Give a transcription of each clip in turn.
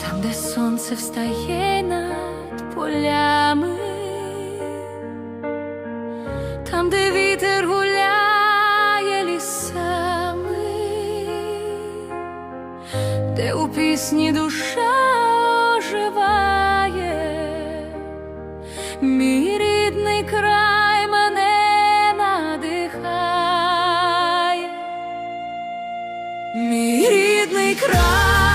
Там, де сонце встає над полями, там, де вітер гуляє лісами, де у пісні душа оживає, мій рідний край мене надихає. Мій рідний край,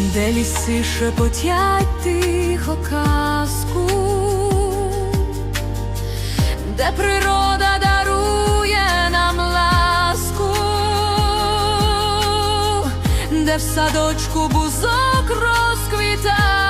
де ліси шепотять тихо казку, де природа дарує нам ласку, де в садочку бузок розквітає.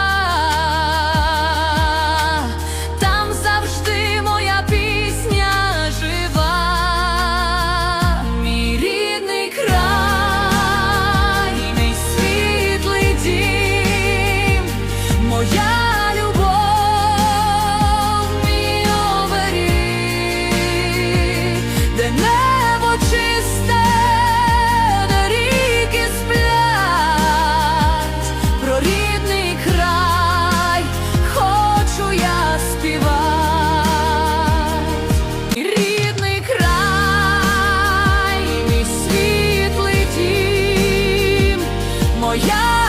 Yeah.